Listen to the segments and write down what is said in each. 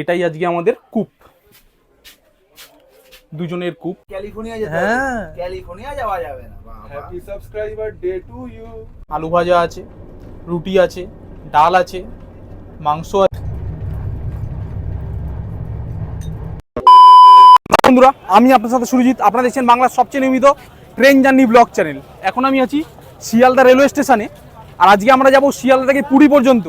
এটাই আজকে আমাদের কূপ। দুজনের কূপ। ক্যালিফোর্নিয়া যেতে হ্যাঁ। ক্যালিফোর্নিয়া যাওয়া যাবে না। Happy subscriber day to you আলু ভাজা আছে রুটি আছে ডাল আছে মাংস আছে। বন্ধুরা আমি আপনার সাথে সুরজিৎ। আপনারা দেখছেন বাংলার সবচেয়ে নিয়মিত ট্রেন জার্নি ব্লগ চ্যানেল। এখন আমি আছি শিয়ালদা রেলওয়ে স্টেশনে। আর আজকে আমরা যাব শিয়ালদা থেকে পুরী পর্যন্ত।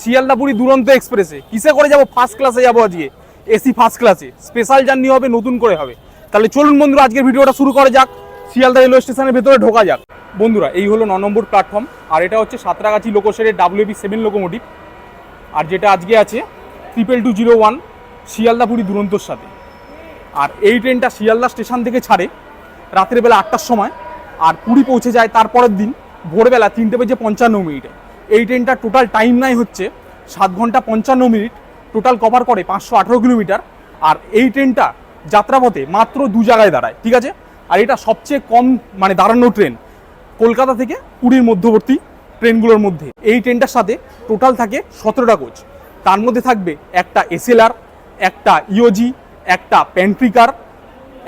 শিয়ালদা পুরী দুরন্ত এক্সপ্রেসে। কিসে করে যাব? ফার্স্ট ক্লাসে যাব আজকে। এসি ফার্স্ট ক্লাসে স্পেশাল জার্নি হবে, নতুন করে হবে। তাহলে চলুন বন্ধুরা, আজকের ভিডিওটা শুরু করা যাক। শিয়ালদা রেলওয়ে স্টেশনের ভেতরে ঢোকা যাক। বন্ধুরা, এই হলো ন নম্বর প্ল্যাটফর্ম আর এটা হচ্ছে সাঁতরাগাছি লোকোশেরের ডাব্লিউবি সেভেন লোকোমোটিভ আর যেটা আজকে আছে ট্রিপল টু জিরো ওয়ান শিয়ালদাপুরি দুরন্তর সাথে। আর এই ট্রেনটা শিয়ালদা স্টেশন থেকে ছাড়ে রাতের বেলা আটটার সময়। আর পুরী পৌঁছে যায় তারপরের দিন, ভোরবেলা তিনটে বেজে পঞ্চান্ন মিনিটে। এই ট্রেনটার টোটাল টাইম নাই হচ্ছে, সাত ঘণ্টা পঞ্চান্ন মিনিট টোটাল কভার করে পাঁচশো আঠেরো কিলোমিটার। আর এই ট্রেনটা যাত্রাপথে মাত্র দু জায়গায় দাঁড়ায়, ঠিক আছে? আর এটা সবচেয়ে কম মানে দাঁড়ানো ট্রেন কলকাতা থেকে পুরীর মধ্যবর্তী ট্রেনগুলোর মধ্যে। এই ট্রেনটার সাথে টোটাল থাকে সতেরোটা কোচ তার মধ্যে থাকবে একটা এসএলআর একটা ইওজি একটা প্যান্ট্রিকার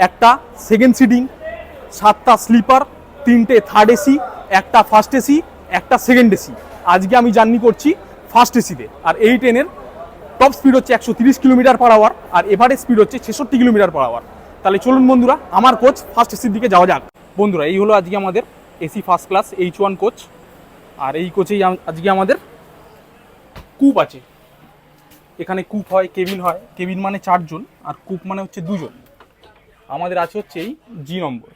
একটা সেকেন্ড সিটিং সাতটা স্লিপার তিনটে থার্ড এসি একটা ফার্স্ট এসি একটা সেকেন্ড এসি আজকে আমি জার্নি করছি ফার্স্ট এসিতে আর এই ট্রেনের টপ স্পিড হচ্ছে একশো তিরিশ কিলোমিটার পার আওয়ার আর এভারেজ স্পিড হচ্ছে ছেষট্টি কিলোমিটার পার আওয়ার তাহলে চলুন বন্ধুরা, আমার কোচ ফার্স্ট এসির দিকে যাওয়া যাক। বন্ধুরা, এই হলো আজকে আমাদের AC first class H one coach আর এই কোচেই আজকে আমাদের কূপ আছে। এখানে কূপ হয়, কেবিন হয়। কেবিন মানে চারজন, আর কূপ মানে হচ্ছে দুজন। আমাদের আছে হচ্ছে এই জি নম্বর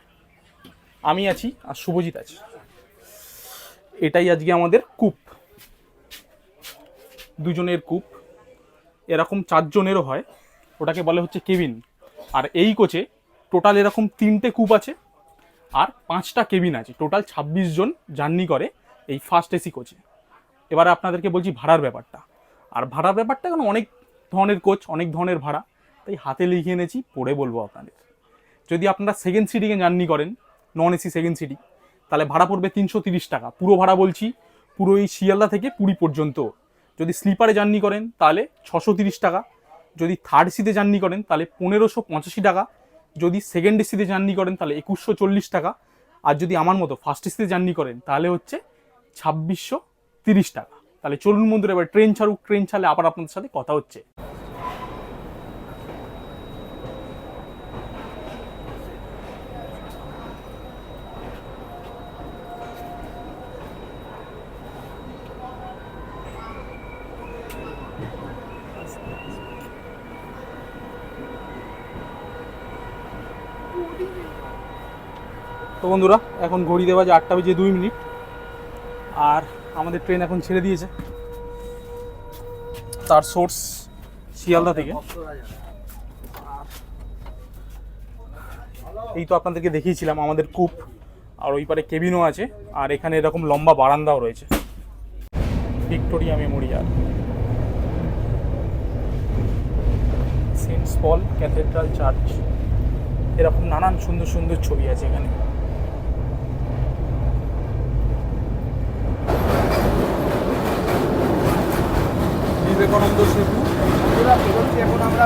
আমি আছি আর শুভজিৎ আছে। এটাই আজকে আমাদের কূপ। দুজনের কূপ। এরকম চারজনেরও হয়। ওটাকে বলে হচ্ছে কেবিন। আর এই কোচে টোটাল এরকম তিনটে কূপ আছে আর পাঁচটা কেবিন আছে। টোটাল ছাব্বিশ জন জার্নি করে এই ফার্স্ট এসি কোচে। এবারে আপনাদেরকে বলছি ভাড়ার ব্যাপারটা। আর ভাড়ার ব্যাপারটা এখন অনেক ধরনের কোচ, অনেক ধরনের ভাড়া। তাই হাতে লিখে এনেছি, পড়ে বলব আপনাদের। যদি আপনারা সেকেন্ড সিটিকে জার্নি করেন নন এসি সেকেন্ড সিটি তাহলে ভাড়া পড়বে তিনশো টাকা। পুরো ভাড়া বলছি, পুরো এই শিয়ালদা থেকে পুরী পর্যন্ত। যদি স্লিপারে জার্নি করেন, তাহলে ছশো টাকা। যদি থার্ড এসিতে জার্নি করেন, তাহলে পনেরোশো পঁচাশি টাকা। যদি সেকেন্ড এসিতে জার্নি করেন, তাহলে একুশশো চল্লিশ টাকা। আর যদি আমার মতো ফার্স্ট এসিতে জার্নি করেন, তাহলে হচ্ছে ছাব্বিশশো তিরিশ টাকা। তাহলে চলুন বন্ধুরা, এবার ট্রেন ছাড়ুক ট্রেন ছাড়লে আবার আপনাদের সাথে কথা হচ্ছে। তো বন্ধুরা, এখন ঘড়ি দেওয়া যে আটটা বেজে দুই মিনিট। আর আমাদের ট্রেন এখন ছেড়ে দিয়েছে। তার সোর্স শিয়ালদা থেকে। এই তো আপনাদেরকে দেখিয়েছিলাম, আমাদের কূপ। আর ওই পারে কেবিনও আছে। আর এখানে এরকম লম্বা বারান্দাও রয়েছে। Victoria Memorial. Saint Paul Cathedral Church. এরকম নানান সুন্দর সুন্দর ছবি আছে এখানে। বিবেকানন্দ সেতু। বন্ধুরা, এখন আমরা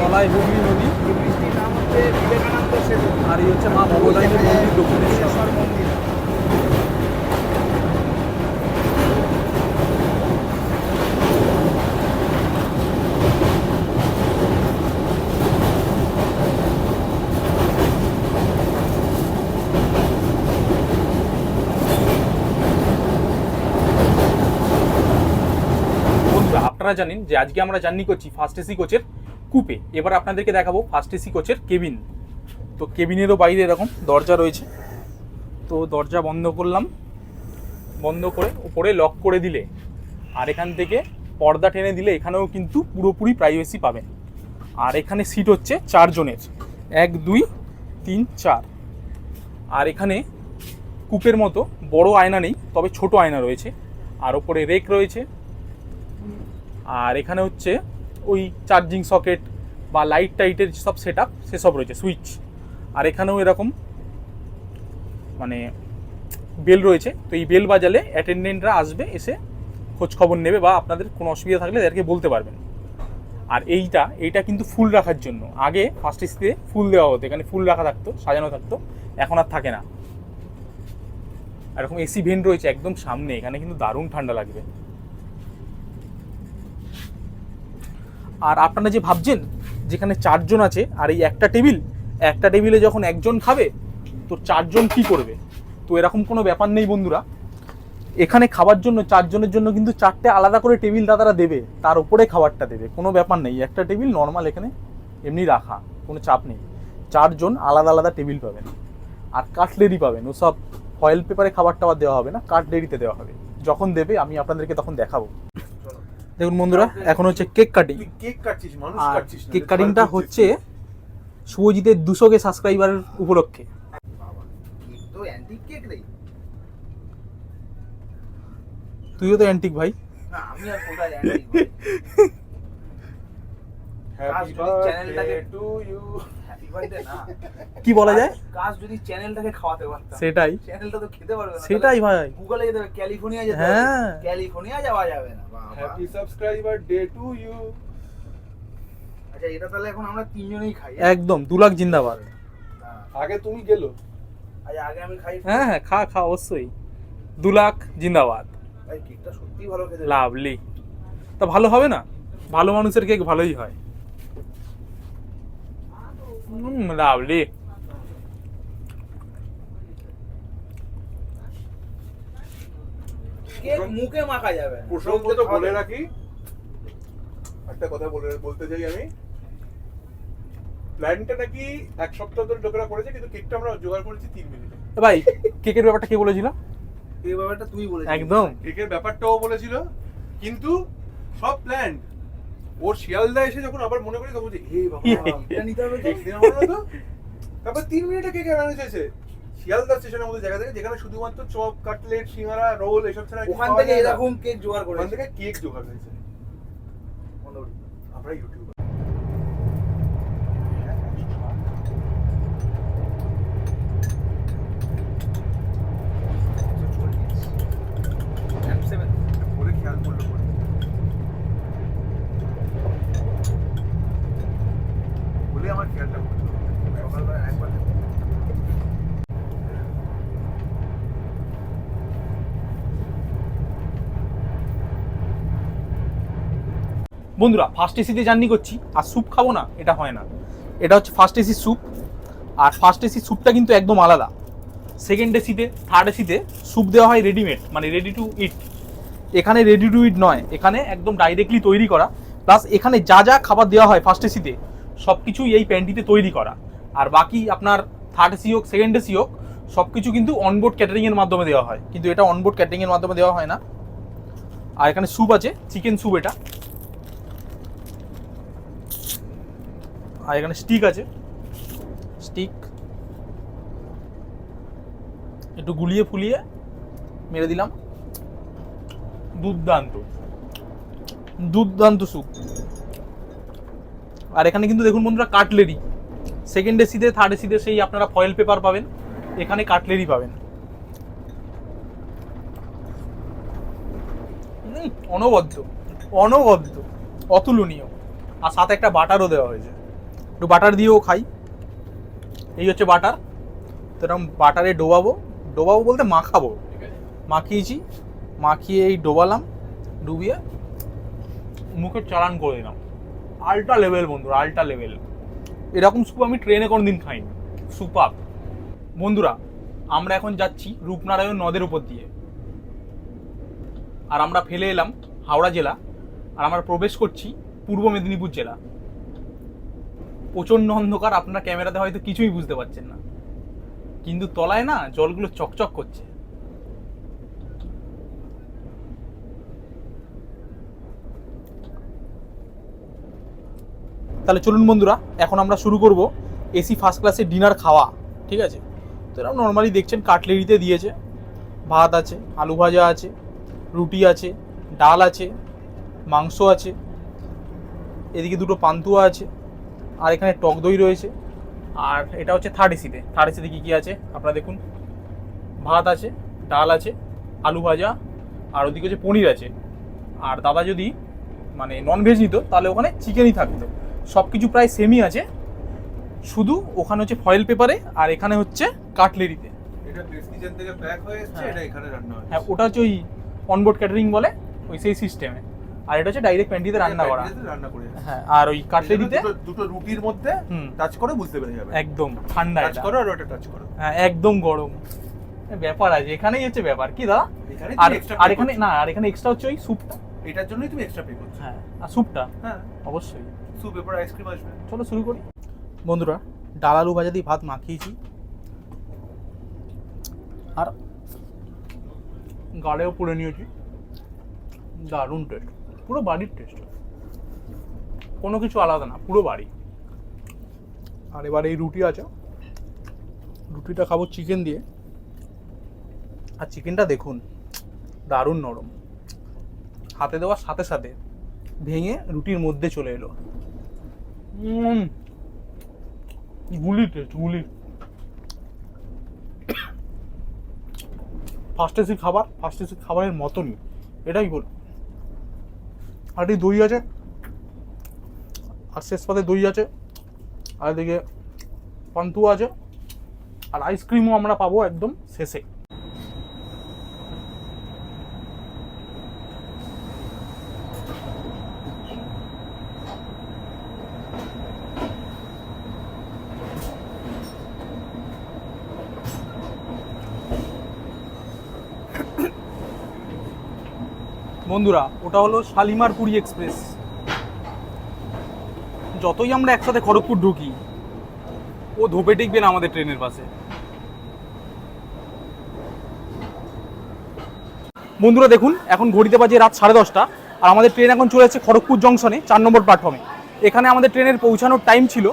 তলায় হুগলি নদী। এই বৃষ্টির নাম হচ্ছে বিবেকানন্দ সেতু। আর এই হচ্ছে মা ভবতারিণী মন্দির দক্ষিণেশ্বর। মন্দির বন্ধুরা আপনারা জানেন যে আজকে আমরা জার্নি করছি ফার্স্ট এসি কোচের কূপে এবার আপনাদেরকে দেখাবো ফার্স্ট এসি কোচের কেবিন। তো কেবিনেরও বাইরে এরকম দরজা রয়েছে। তো দরজা বন্ধ করলাম। বন্ধ করে উপরে লক করে দিলে। আর এখান থেকে পর্দা টেনে দিলে এখানেও কিন্তু পুরোপুরি প্রাইভেসি পাবেন। আর এখানে সিট হচ্ছে চারজনের এক, দুই, তিন, চার। আর এখানে কূপের মতো বড় আয়না নেই, তবে ছোট আয়না রয়েছে। আর ওপরে রেক রয়েছে। আর এখানে হচ্ছে ওই চার্জিং সকেট বা লাইট টাইটের সব সেট আপ সেসব রয়েছে সুইচ আর এখানেও এরকম মানে বেল রয়েছে। তো এই বেল বাজালে অ্যাটেন্ডেন্টরা আসবে, এসে খোঁজ খবর নেবে বা আপনাদের কোনো অসুবিধা থাকলে তাদেরকে বলতে পারবেন। আর এইটা এইটা কিন্তু ফুল রাখার জন্য। আগে ফার্স্ট এসিতে ফুল দেওয়া হতো, এখানে ফুল রাখা থাকতো, সাজানো থাকতো। এখন আর থাকে না। এরকম এসি ভেন্ট রয়েছে একদম সামনে, এখানে কিন্তু দারুণ ঠান্ডা লাগবে। আর আপনারা যে ভাবছেন যেখানে চারজন আছে আর এই একটা টেবিল, একটা টেবিলে যখন একজন খাবে, তো চারজন কি করবে? তো এরকম কোনো ব্যাপার নেই বন্ধুরা। এখানে খাবার জন্য, চারজনের জন্য কিন্তু চারটে আলাদা করে টেবিল দাদারা দেবে, তার উপরে খাবারটা দেবে, কোনো ব্যাপার নেই। একটা টেবিল নর্মাল এখানে এমনি রাখা, কোনো চাপ নেই। চারজন আলাদা আলাদা টেবিল পাবেন। আর কাটলেরি পাবেন, ওসব ফয়েল পেপারে খাবার টাবার দেওয়া হবে না, কাটলেরিতে দেওয়া হবে। যখন দেবে, আমি আপনাদেরকে তখন দেখাবো। দেখুন বন্ধুরা এখন হচ্ছে কেক কাটিং কেক কাটছিস মানুষ কাটছিস কেক কাটিংটা হচ্ছে শুভজিতের দুশো কে সাবস্ক্রাইবারের উপলক্ষে। বাবা তো অ্যান্টিক তুইও তো অ্যান্টিক ভাই। না আমি আর কোথায় অ্যান্টিক হ্যাপি চ্যানেলটাকে- বার্থডে টু ইউ কি বলা যায়? কাজ যদি চ্যানেলটাকে খাওয়াতে পারতাম। সেটাই। চ্যানেলটা তো খেতে পারবে না। সেটাই ভাই। গুগলে যেতে হবে ক্যালিফোর্নিয়া যেতে হ্যাঁ। হবে ক্যালিফোর্নিয়া যাওয়া যাবে না happy subscriber day to you আচ্ছা এটা তাহলে এখন আমরা তিনজনেই খাই একদম দু লাখ জিন্দাবাদ। হ্যাঁ। আগে তুমি গেলো। আচ্ছা আগে আমি খাই। হ্যাঁ হ্যাঁ খা খা অবশ্যই। দু লাখ জিন্দাবাদ। ভাই কেকটা সত্যি ভালো খেতে লাভলি তা ভালো হবে না? ভালো মানুষের কেক ভালোই হয়। লাভলি কেক মুখে মাখা যাবে। প্রসঙ্গত বলে রাখি। একটা কথা বলে বলতে চাই আমি। প্ল্যানটা নাকি এক সপ্তাহ ধরে লোকেরা করেছে কিন্তু কেকটা আমরা জোগাড় করেছি তিন মিনিটে। ভাই কেকের ব্যাপারটা কে বলেছিল? এই ব্যাপারটা তুই বলেছিস। একদম। কেকের ব্যাপারটাও বলেছিল কিন্তু সব প্ল্যান ওর শিয়ালদা এসে যখন আবার মনে করি তখন বলছি, হে বাবা এটা নিতে হবে তো? কেক হলো তো? তারপর তিন মিনিটে কে কে হয়েছে শিয়ালদা স্টেশনের মধ্যে জায়গা থেকে যেখানে শুধুমাত্র চপ কাটলেট সিঙ্গারা রোল এসব ছাড়া ওখান থেকে এরকম কেক জোগাড় ওখান করেছে থেকে কেক জোগাড় হয়েছে। আমরা ইউটিউবার বলে খেয়াল করল পরে। বলে আমার খেয়ালটা করল সকালবেলা একবার দেখো। বন্ধুরা ফার্স্ট এসিতে জার্নি করছি, আর স্যুপ খাব না, এটা হয় না। এটা হচ্ছে ফার্স্ট এসি স্যুপ আর ফার্স্ট এসি স্যুপটা কিন্তু একদম আলাদা। সেকেন্ড এসিতে থার্ড এসিতে স্যুপ দেওয়া হয় রেডিমেড মানে রেডি টু ইট এখানে রেডি টু ইট নয়, এখানে একদম ডাইরেক্টলি তৈরি করা। প্লাস এখানে যা যা খাবার দেওয়া হয় ফার্স্ট এসিতে সব কিছুই এই প্যান্টিতে তৈরি করা। আর বাকি আপনার থার্ড এসি হোক সেকেন্ড এসি হোক সব কিছু কিন্তু অনবোর্ড ক্যাটারিংয়ের মাধ্যমে দেওয়া হয়। কিন্তু এটা অনবোর্ড ক্যাটারিংয়ের মাধ্যমে দেওয়া হয় না। আর এখানে স্যুপ আছে চিকেন স্যুপ এটা। আর এখানে স্টিক আছে। স্টিক একটু গুলিয়ে ফুলিয়ে মেরে দিলাম। দুর্দান্ত। দুর্দান্ত স্যুপ আর এখানে কিন্তু দেখুন বন্ধুরা কাটলেরি সেকেন্ড এসিতে থার্ড এসিতে সেই আপনারা ফয়েল পেপার পাবেন। এখানে কাটলেরি পাবেন। অনবদ্য। অনবদ্য। অতুলনীয়। আর সাথে একটা বাটারও দেওয়া হয়েছে। একটু বাটার দিয়েও খাই। এই হচ্ছে বাটার তো এরকম বাটারে ডোবাবো। ডোবাবো বলতে মাখাবো। মাখিয়েছি। মাখিয়ে এই ডোবালাম, ডুবিয়ে মুখে চালান করে দিলাম আল্ট্রা লেভেল বন্ধুরা আল্ট্রা লেভেল এরকম স্যুপ আমি ট্রেনে কোনো দিন খাইনি। সুপার বন্ধুরা, আমরা এখন যাচ্ছি রূপনারায়ণ নদের উপর দিয়ে। আর আমরা ফেলে এলাম হাওড়া জেলা। আর আমরা প্রবেশ করছি পূর্ব মেদিনীপুর জেলা। প্রচণ্ড অন্ধকার, আপনার ক্যামেরাতে হয়তো কিছুই বুঝতে পারছেন না। কিন্তু তলায় না জলগুলো চকচক করছে। তাহলে চলুন বন্ধুরা, এখন আমরা শুরু করব এসি ফার্স্ট ক্লাসে ডিনার খাওয়া, ঠিক আছে? তো এরকম নর্মালি দেখছেন কাটলেরিতে দিয়েছে। ভাত আছে, আলু ভাজা আছে, রুটি আছে, ডাল আছে, মাংস আছে, এদিকে দুটো পান্তুয়া আছে। আর এখানে টক দই রয়েছে। আর এটা হচ্ছে থার্ড এসিতে থার্ড এসিতে কী কী আছে? আপনারা দেখুন। ভাত আছে ডাল আছে আলু ভাজা আর ওদিকে হচ্ছে পনির আছে। আর দাদা যদি মানে নন ভেজ নিত তাহলে ওখানে চিকেনই থাকতো। সব কিছু প্রায় সেমই আছে। শুধু ওখানে হচ্ছে ফয়েল পেপারে আর এখানে হচ্ছে কাটলেরিতে। হয় হ্যাঁ। ওটা হচ্ছে ওই অনবোর্ড ক্যাটারিং বলে ওই সেই সিস্টেমে আর এটা হচ্ছে ডাইরেক্ট প্যান্টিতে রান্না করা। রান্না করে। হ্যাঁ আর ওই কাটলেরিতে দুটো দুটো রুটির মধ্যে। টাচ করে বুঝতে পেরে যাবে। একদম ঠান্ডা টাচ করো আর ওটা টাচ করো। হ্যাঁ একদম গরম। ব্যাপার আছে এখানেই হচ্ছে ব্যাপার। কি দাদা? আর আর এখানে না আর এখানে এক্সট্রা হচ্ছে ওই স্যুপটা এটার জন্যই তুমি এক্সট্রা পে করছ। হ্যাঁ আর স্যুপটা হ্যাঁ। অবশ্যই। স্যুপ এরপর আইসক্রিম আসবে। চলো শুরু করি। বন্ধুরা ডাল আলু ভাজা দিয়ে ভাত মাখিয়েছি। আর গাড়েও পুড়ে নিয়েছি। দারুণ টেস্ট পুরো বাড়ির টেস্ট কোনো কিছু আলাদা না, পুরো বাড়ি। আর এবার এই রুটি আছে। রুটিটা খাব চিকেন দিয়ে। আর চিকেনটা দেখুন, দারুণ নরম। হাতে দেওয়ার সাথে সাথে ভেঙে রুটির মধ্যে চলে এলো। গুলি টেস্ট গুলি ফার্স্ট এসি খাবার ফার্স্ট এসি খাবারের মতনই, এটাই বল আর দই আছে। আর শেষ পাতে দই আছে। আর এদিকে পান্তুয়া আছে। আর আইসক্রিমও আমরা পাবো একদম শেষে। বন্ধুরা, ওটা হলো শালিমার পুরী এক্সপ্রেস। যতই আমরা একসাথে খড়গপুর ঢুকি, ও ধোপে টিকবে না আমাদের ট্রেনের পাশে। বন্ধুরা দেখুন, এখন ঘড়িতে বাজে রাত সাড়ে দশটা, আর আমাদের ট্রেন এখন চলে যাচ্ছে খড়গপুর জংশনে, চার নম্বর প্ল্যাটফর্মে এখানে আমাদের ট্রেনের পৌঁছানোর টাইম ছিল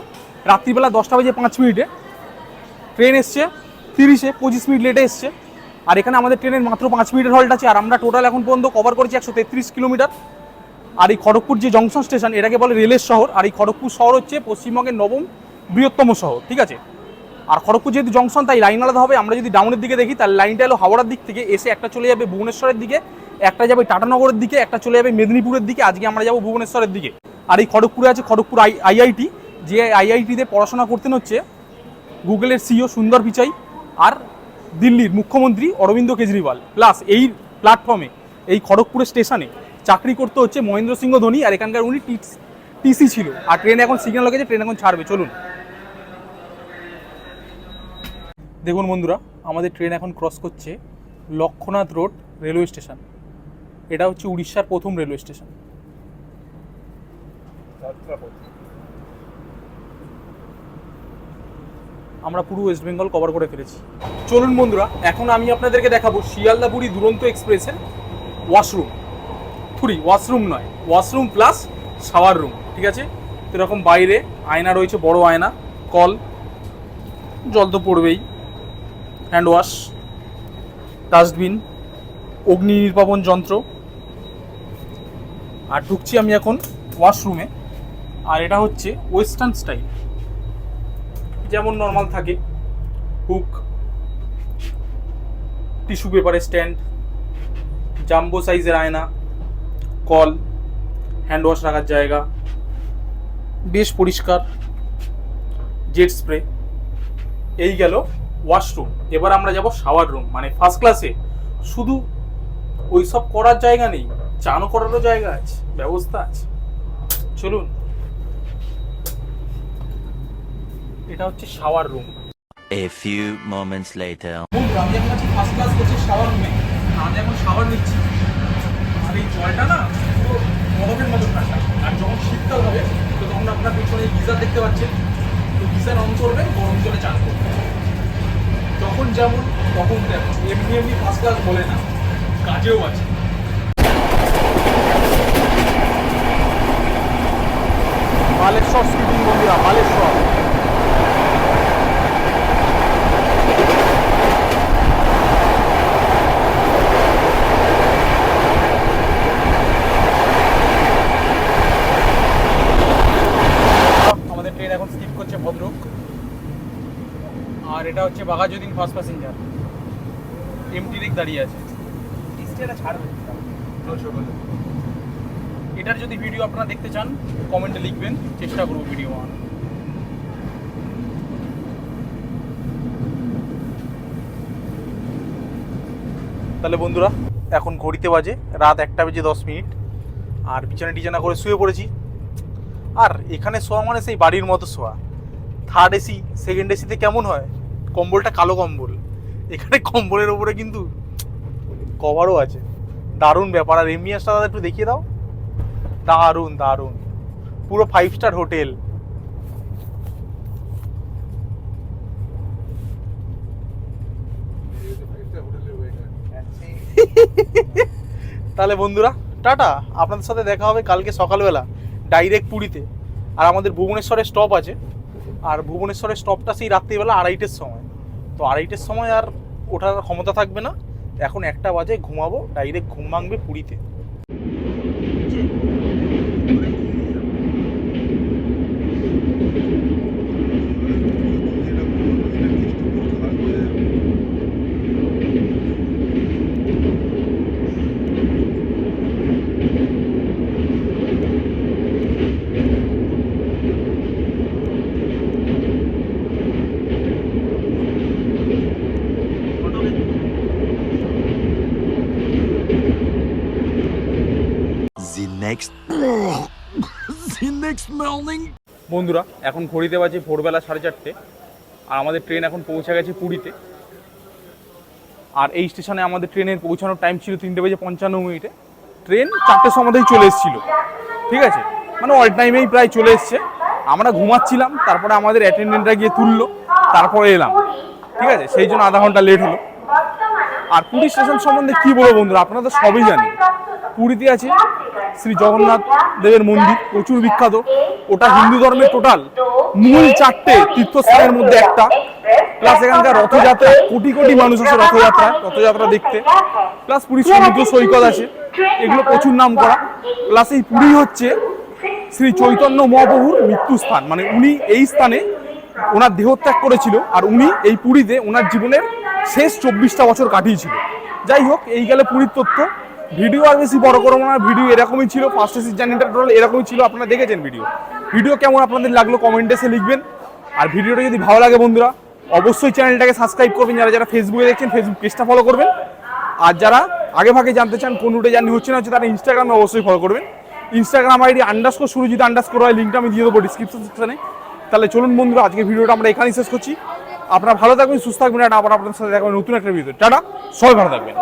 রাত্রিবেলা দশটা বাজে পাঁচ মিনিটে। ট্রেন এসছে তিরিশে, পঁচিশ মিনিট লেটে এসছে। আর এখানে আমাদের ট্রেনের মাত্র পাঁচ মিনিটের হল্ট আছে, আর আমরা টোটাল এখন পর্যন্ত কভার করেছি একশো তেত্রিশ কিলোমিটার। আর এই খড়গপুর যে জংশন স্টেশন এটাকে বলে রেলের শহর, আর এই খড়গপুর শহর হচ্ছে পশ্চিমবঙ্গের নবম বৃহত্তম শহর, ঠিক আছে? আর খড়গপুর যেহেতু জংশন তাই লাইন আলাদা হবে। আমরা যদি ডাউনের দিকে দেখি, তাহলে লাইনটা এলো হাওড়ার দিক থেকে, এসে একটা চলে যাবে ভুবনেশ্বরের দিকে, একটা যাবে টাটানগরের দিকে, একটা চলে যাবে মেদিনীপুরের দিকে, আজকে আমরা যাব ভুবনেশ্বরের দিকে। আর এই খড়গপুরে আছে খড়গপুর আই, আইআইটি, যে আইআইটিতে পড়াশোনা করতেন হচ্ছে গুগলের সিও সুন্দর পিচাই, আর দিল্লির মুখ্যমন্ত্রী অরবিন্দ কেজরিওয়াল। প্লাস এই প্ল্যাটফর্মে এই খড়গপুরের স্টেশনে চাকরি করতে হচ্ছে মহেন্দ্র সিংহ ধোনি আর এখানকার উনি টিসি ছিল। আর ট্রেন এখন সিগন্যাল লেগেছে ট্রেন এখন ছাড়বে। চলুন। দেখুন বন্ধুরা, আমাদের ট্রেন এখন ক্রস করছে লক্ষ্যনাথ রোড রেলওয়ে স্টেশন এটা হচ্ছে উড়িষ্যার প্রথম রেলওয়ে স্টেশন আমরা পুরো ওয়েস্ট বেঙ্গল কভার করে ফেলেছি। চলুন বন্ধুরা, এখন আমি আপনাদেরকে দেখাবো শিয়ালদাপুরি দুরন্ত এক্সপ্রেসের ওয়াশরুম থুরি ওয়াশরুম নয় ওয়াশরুম প্লাস শাওয়ার রুম ঠিক আছে? এরকম বাইরে আয়না রয়েছে, বড় আয়না, কল, জল তো পড়বেই। হ্যান্ড ওয়াশ ডাস্টবিন অগ্নি নির্বাপন যন্ত্র। আর ঢুকছি আমি এখন ওয়াশরুমে আর এটা হচ্ছে ওয়েস্টার্ন স্টাইল যেমন নর্মাল থাকে। হুক টিস্যু পেপারের স্ট্যান্ড জাম্বো সাইজের আয়না কল হ্যান্ড ওয়াশ রাখার জায়গা, বেশ পরিষ্কার জেট স্প্রে এই গেল ওয়াশরুম এবার আমরা যাব শাওয়ার রুম মানে ফার্স্ট ক্লাসে শুধু ওইসব করার জায়গা নেই, চানও করারও জায়গা আছে, ব্যবস্থা আছে। চলুন। এটা হচ্ছে shower room A few moments later. বন্ধু আমি এখন আছি ফার্স্ট ক্লাস করছি শাওয়ার রুমে আমি এখন শাওয়ার নিচ্ছি। আর এই জলটা না পুরো বরফের মতো ঠান্ডা। আর যখন শীতকাল হবে তো তখন আপনার পিছনে গিজার দেখতে পাচ্ছেন। তো গিজার অন করবেন গরম জলে চান করবেন। যখন যেমন তখন তেমন এমনি এমনি ফার্স্ট ক্লাস বলে না কাজেও আছে। বালেশ্বর স্পিডিং বন্ধুরা বালেশ্বর আমাদের ট্রেন এখন স্কিপ করছে ভদ্রক আর হচ্ছে ফার্স্ট প্যাসেঞ্জার এমটি রেক দাঁড়িয়ে আছে। এটার যদি ভিডিও আপনারা দেখতে চান কমেন্টে লিখবেন। চেষ্টা করব ভিডিও বানানোর। তাহলে বন্ধুরা এখন ঘড়িতে বাজে রাত একটা বেজে দশ মিনিট। আর বিছানা টিছানা করে শুয়ে পড়েছি। আর এখানে শোয়া মানে সেই বাড়ির মতো শোয়া। থার্ড এসি সেকেন্ড এসিতে কেমন হয়? কম্বলটা কালো কম্বল। এখানে কম্বলের ওপরে কিন্তু কভারও আছে। দারুণ ব্যাপার। আর এমনিয়াসটা দাদা একটু দেখিয়ে দাও। দারুণ দারুণ। পুরো ফাইভ স্টার হোটেল তাহলে বন্ধুরা, টাটা। আপনাদের সাথে দেখা হবে কালকে সকালবেলা ডাইরেক্ট পুরীতে। আর আমাদের ভুবনেশ্বরের স্টপ আছে। আর ভুবনেশ্বরের স্টপটা সেই রাত্রিবেলা আড়াইটের সময়। তো আড়াইটের সময় আর ওঠার ক্ষমতা থাকবে না। এখন একটা বাজে ঘুমাবো ডাইরেক্ট ঘুম ভাঙবে পুরীতে। বন্ধুরা, এখন ঘড়িতে বাজে ভোরবেলা সাড়ে চারটে, আর আমাদের ট্রেন এখন পৌঁছে গেছে পুরীতে। আর এই স্টেশনে আমাদের ট্রেনের পৌঁছানোর টাইম ছিল তিনটে বেজে পঞ্চান্ন মিনিটে। ট্রেন চারটের সময়তেই চলে এসেছিল। ঠিক আছে? মানে অল টাইমেই প্রায় চলে এসছে। আমরা ঘুমাচ্ছিলাম, তারপরে আমাদের অ্যাটেন্ডেন্টরা গিয়ে তুললো, তারপরে এলাম। ঠিক আছে? সেই জন্য আধা ঘণ্টা লেট হলো। আর পুরী স্টেশন সম্বন্ধে কি বলব বন্ধুরা, আপনারা তো সবই জানেন। পুরীতে আছে শ্রী জগন্নাথ দেবের মন্দির প্রচুর বিখ্যাত। ওটা হিন্দু ধর্মের টোটাল মূল চারটে তীর্থস্থানের মধ্যে একটা। প্লাস এখানকার রথযাত্রা, কোটি কোটি মানুষ আছে রথযাত্রা রথযাত্রা দেখতে। প্লাস পুরী সমুদ্র সৈকত আছে, এগুলো প্রচুর নাম করা। প্লাস এই পুরী হচ্ছে শ্রী চৈতন্য মহাপ্রভুর মৃত্যুস্থান মানে উনি এই স্থানে ওনার দেহত্যাগ করেছিল আর উনি এই পুরীতে ওনার জীবনের শেষ চব্বিশটা বছর কাটিয়েছিল। যাই হোক, এই গেলে পুরীর তথ্য। ভিডিও আর বেশি বড় করব না, ভিডিও এরকমই ছিল ফার্স্ট এসি জার্নিটা টোটাল এরকমই ছিল, আপনারা দেখেছেন ভিডিও ভিডিও কেমন আপনাদের লাগল কমেন্টে এসে লিখবেন। আর ভিডিওটা যদি ভালো লাগে বন্ধুরা, অবশ্যই চ্যানেলটাকে সাবস্ক্রাইব করবেন, যারা যারা ফেসবুকে দেখছেন ফেসবুক পেজটা ফলো করবেন। আর যারা আগে ভাগে জানতে চান, কোন রুটে জার্নি হচ্ছে না হচ্ছে, তারা ইনস্টাগ্রামে অবশ্যই ফলো করবেন। Instagram ID underscore Surajit underscore হয় লিঙ্কটা আমি দিয়ে দেবো ডিসক্রিপশন সেকশনে তাহলে চলুন বন্ধুরা, আজকে ভিডিওটা আমরা এখানেই শেষ করছি। আপনারা ভালো থাকবেন, সুস্থ থাকবেন, আর আবার আপনাদের সাথে দেখা নতুন একটা ভিডিও টাটা, সবাই ভালো থাকবেন।